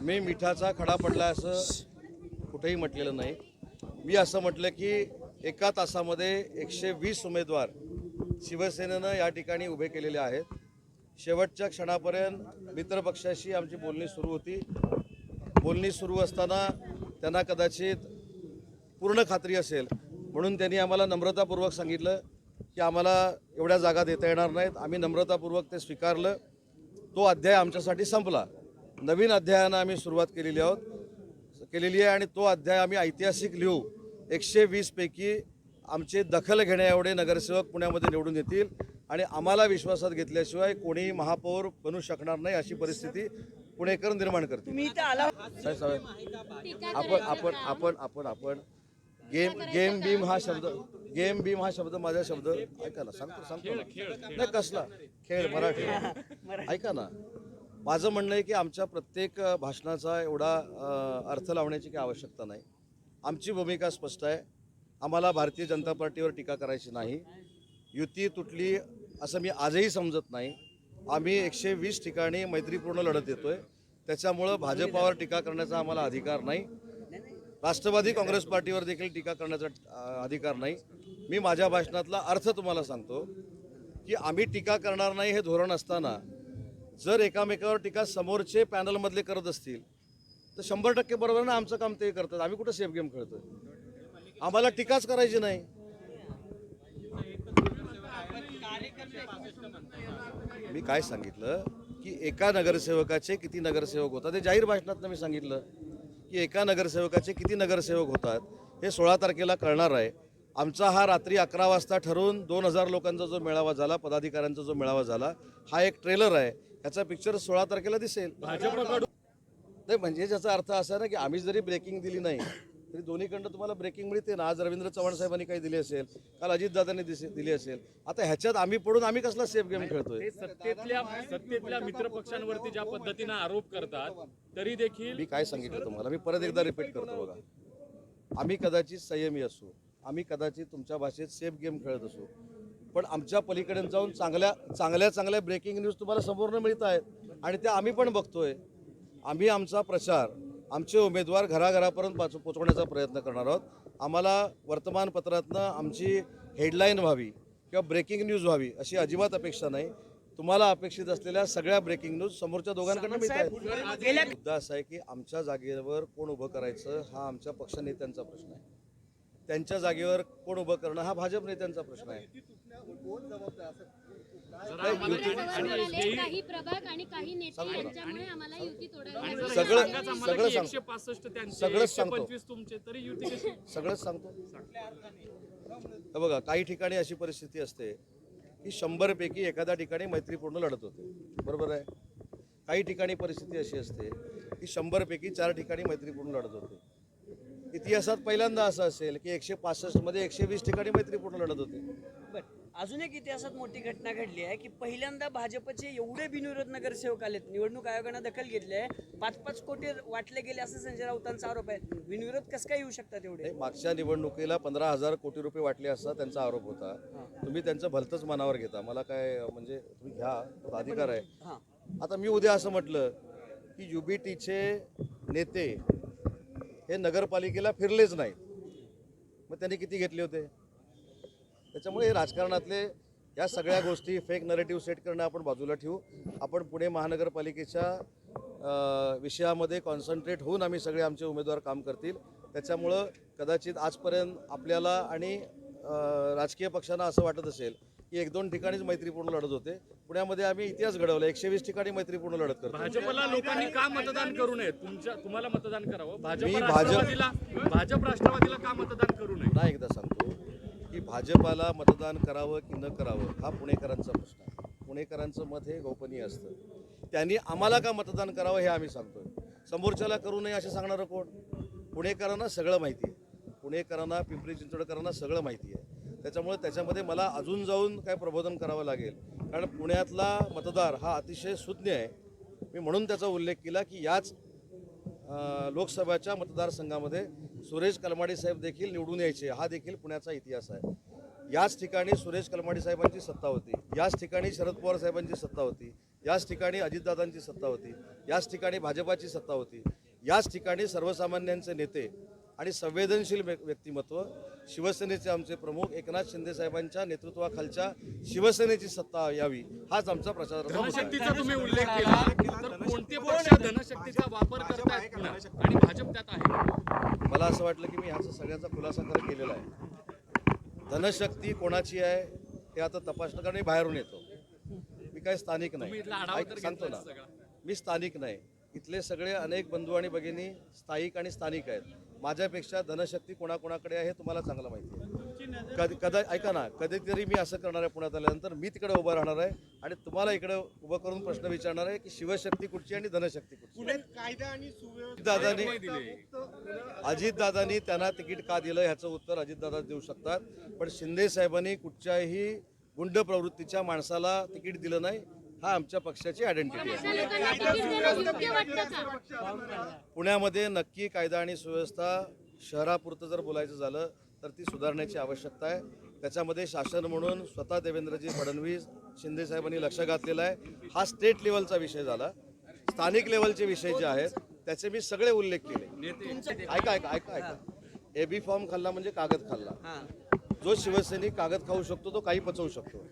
मी मिठाचा खडा पडला असं कुठेही म्हटलेलं नाही. मी असं म्हटलं की एका तासामध्ये एकशे वीस उमेदवार शिवसेनेनं या ठिकाणी उभे केलेले आहेत. शेवटच्या क्षणापर्यंत मित्रपक्षाशी आमची बोलणी सुरू होती. बोलणी सुरू असताना त्यांना कदाचित पूर्ण खात्री असेल. म्हणून त्यांनी आम्हाला नम्रतापूर्वक सांगितलं की आम्हाला एवढ्या जागा देता येणार नाहीत. आम्ही नम्रतापूर्वक ते स्वीकारलं. तो अध्याय आमच्यासाठी संपला. नवीन अध्यायानं आम्ही सुरुवात केलेली आहोत. केलेली आहे आणि तो अध्याय आम्ही ऐतिहासिक लिहू. एकशे वीसपैकी आमचे दखल घेण्या एवढे नगरसेवक पुण्यामध्ये निवडून येतील आणि आम्हाला विश्वासात घेतल्याशिवाय कोणीही महापौर बनू शकणार नाही अशी परिस्थिती पुणेकर निर्माण साहेब आपण आपण आपण आपण आपण गेम गेम बीम हा शब्द गेम बीम हा शब्द माझा शब्द ऐका ना सांगतो सांगतो. नाही कसला? खेळ मराठी. ऐका ना. माझं म्हणणं आहे की आमच्या प्रत्येक भाषणाचा एवढा अर्थ लावण्याची काही आवश्यकता नाही. आमची भूमिका स्पष्ट आहे. आम्हाला भारतीय जनता पार्टीवर टीका करायची नाही. युती तुटली असं मी आजही समजत नाही. आम्ही एकशे वीस ठिकाणी मैत्रीपूर्ण लढत देतोय. त्याच्यामुळं भाजपावर टीका करण्याचा आम्हाला अधिकार नाही. राष्ट्रवादी काँग्रेस पार्टीवर देखील टीका करण्याचा अधिकार नाही. मी माझ्या भाषणातला अर्थ तुम्हाला सांगतो की आम्ही टीका करणार नाही हे धोरण असताना जर एकामेकावर टीका समोरचे पॅनलमधले करत असतील तर शंभर टक्के बरोबर ना आमचं काम ते करतात. आम्ही कुठं सेफ गेम खेळतोय? आम्हाला टीकाच करायची नाही. मी काय सांगितलं? की एका नगरसेवकाचे किती नगरसेवक होतात? ते जाहीर भाषणात मी सांगितलं की एका नगरसेवकाचे किती नगरसेवक होतात हे सोळा तारखेला कळणार आहे. आमचा हा रात्री अकरा वाजता ठरवून दोन हजार लोकांचा जो मेळावा झाला पदाधिकाऱ्यांचा जो मेळावा झाला हा एक ट्रेलर आहे. याचा पिक्चर सोळा तारखेला दिसेल. नाही म्हणजे ज्याचा अर्थ असा आहे ना की आम्ही जरी ब्रेकिंग दिली नाही तरी दोन्हीकडनं तुम्हाला ब्रेकिंग मिळते ना. आज रवींद्र चव्हाण साहेबांनी काही दिली असेल काल अजितदादांनी दिली असेल. आता ह्याच्यात आम्ही पडून आम्ही कसला सेफ गेम खेळतोय? सत्तेतल्या सत्तेतल्या मित्र पक्षांवरती ज्या पद्धतीनं आरोप करतात तरी देखील मी काय सांगितलं तुम्हाला? मी परत एकदा रिपीट करतो बघा. आम्ही कदाचित संयमी असू. आम्ही कदाचित तुमच्या भाषेत सेफ गेम खेळत असू. पण आमच्या पलीकडे जाऊन चांगल्या चांगल्या चांगल्या ब्रेकिंग न्यूज तुम्हाला समोरनं मिळत आहेत. आणि त्या आम्ही पण बघतोय. आम्ही आमचा प्रचार आमचे उमेदवार घराघरापर्यंत पाच पोचवण्याचा प्रयत्न करणार आहोत. आम्हाला वर्तमानपत्रातनं आमची हेडलाईन व्हावी किंवा ब्रेकिंग न्यूज व्हावी अशी अजिबात अपेक्षा नाही. तुम्हाला अपेक्षित असलेल्या सगळ्या ब्रेकिंग न्यूज समोरच्या दोघांकडनं मिळत आहेत मुद्दा असा आहे की आमच्या जागेवर कोण उभं करायचं हा आमच्या पक्षनेत्यांचा प्रश्न आहे. त्यांच्या जागेवर कोण उभं करणं हा भाजप नेत्यांचा प्रश्न आहे. आणि हेही काही प्रभाग आणि काही नेते यांच्यामुळे आम्हाला युती तोडावी लागली. सगळं सांगा आम्हाला सगळं की सांग एकशे पासष्ट त्यांचे सगळंच एकशे सांगतो. पंचवीस तुमचे तरी युती कशी? सगळंच सांगतो. हे बघा काही ठिकाणी अशी परिस्थिती असते की शंभरपैकी एखाद्या ठिकाणी मैत्रीपूर्ण लढत होते. बरोबर आहे? काही ठिकाणी परिस्थिती अशी असते की शंभरपैकी चार ठिकाणी मैत्रीपूर्ण लढत होते. इतिहासात पहिल्यांदा असं असेल की एकशे पासष्टमध्ये एकशे वीस ठिकाणी मैत्रीपूर्ण लढत होते. अजून एक इतिहासात मोठी घटना घडली आहे की पहिल्यांदा भाजपचे एवढे बिनविरोध नगरसेवक आलेत. निवडणूक आयोगानं दखल घेतली आहे. पाच पाच कोटी वाटले गेले असं संजय राऊतांचा आरोप आहे. बिनविरोध कसं काय येऊ शकतात एवढे? मागच्या निवडणुकीला पंधरा हजार कोटी रुपये वाटले असा त्यांचा आरोप होता. तुम्ही त्यांचं भलतंच मनावर घेता. मला काय म्हणजे तुम्ही घ्या अधिकार आहे. आता मी उद्या असं म्हटलं की युबीटीचे नेते हे नगरपालिकेला फिरलेच नाहीत. मग त्यांनी किती घेतले होते? त्याच्यामुळे हे राजकारणातले या सगळ्या गोष्टी फेक नरेटिव्ह सेट करणं आपण बाजूला ठेवू. आपण पुणे महानगरपालिकेच्या विषयामध्ये कॉन्सन्ट्रेट होऊन आम्ही सगळे आमचे उमेदवार काम करतील. त्याच्यामुळं कदाचित आजपर्यंत आपल्याला आणि राजकीय पक्षांना असं वाटत असेल की एक दोन ठिकाणीच मैत्रीपूर्ण लढत होते. पुण्यामध्ये आम्ही इतिहास घडवला. एकशे वीस ठिकाणी मैत्रीपूर्ण लढत करतो. भाजपला लोकांनी का मतदान करू नये? तुमच्या तुम्हाला मतदान करावं. भाजप मी भाजप- राष्ट्रवादीला भाजप राष्ट्रवादीला का मतदान करू नये? पुन्हा एकदा सांगतो की भाजपाला मतदान करावं की न करावं हा पुणेकरांचा प्रश्न आहे. पुणेकरांचं मत हे गोपनीय असतं. त्यांनी आम्हाला का मतदान करावं हे आम्ही सांगतोय. समोरच्याला करू नये असे सांगणारं कोण? पुणेकरांना सगळं माहिती आहे. पुणेकरांना पिंपरी चिंचवडकरांना सगळं माहिती आहे. त्याच्यामुळे त्याच्यामध्ये मला अजून जाऊन काय प्रबोधन करावं लागेल. कारण पुण्यातला मतदार हा अतिशय सुज्ञ आहे. मी म्हणून त्याचा उल्लेख केला की याच लोकसभेच्या मतदारसंघामध्ये सुरेश कलमाडी साहेब देखील निवडून यायचे. हा देखील पुण्याचा इतिहास आहे. याच ठिकाणी सुरेश कलमाडी साहेबांची सत्ता होती. याच ठिकाणी शरद पवार साहेबांची सत्ता होती. याच ठिकाणी अजितदादांची सत्ता होती. याच ठिकाणी भाजपाची सत्ता होती. याच ठिकाणी सर्वसामान्यांचे नेते आणि संवेदनशील व्य- व्यक्तिमत्व. शिवसेनेचे आमचे प्रमुख एकनाथ शिंदे साहेबांच्या नेतृत्वाखालच्या शिवसेनेची सत्ता यावी हाच आमचा आहे. धनशक्तीचा तुम्ही उल्लेख केला तर कोणते पक्ष धनशक्तीचा वापर करतायत? आणि भाजप त्यात आहे. मला असं वाटलं की मी ह्याचा सगळ्याचा खुलासा खरं केलेला आहे. धनशक्ती कोणाची आहे हे आता तपासणं कारण मी बाहेरून येतो. मी काय स्थानिक नाही. सांगतो ना. मी स्थानिक नाही. इथले सगळे अनेक बंधू आणि भगिनी स्थायिक आणि स्थानिक आहेत. माझ्यापेक्षा धनशक्ती कोणाकोणाकडे आहे तुम्हाला चांगलं माहिती आहे. कधी कदा ऐका ना कधीतरी मी असं करणार आहे पुण्यात आल्यानंतर मी तिकडे उभं राहणार आहे आणि तुम्हाला इकडे उभं करून प्रश्न विचारणार आहे की शिवशक्ती कुठची आणि धनशक्ती कुठची. दादानी अजितदादांनी त्यांना तिकीट का दिलं ह्याचं उत्तर अजितदादा देऊ शकतात. पण शिंदे साहेबांनी कुठच्याही गुंड प्रवृत्तीच्या माणसाला तिकीट दिलं नाही. हा आमच्या पक्षाची आयडेंटिटी आहे. अशा लोकांना तिकीट देणं योग्य वाटतं का? पुण्यामध्ये नक्की कायदा आणि सुव्यवस्था शहरापुरतं जर बोलायचं झालं तर ती सुधारण्याची आवश्यकता आहे. त्याच्यामध्ये शासन म्हणून स्वतः देवेंद्रजी फडणवीस शिंदे साहेबांनी लक्ष घातलेलं आहे. हा स्टेट लेवलचा विषय झाला. स्थानिक लेवलचे विषय जे आहेत त्याचे मी सगळे उल्लेख केले. ऐका ऐका ऐका ऐका. एबी फॉर्म खाल्ला म्हणजे कागद खाल्ला. जो शिवसैनिक कागद खाऊ शकतो तो काही पचवू शकतो.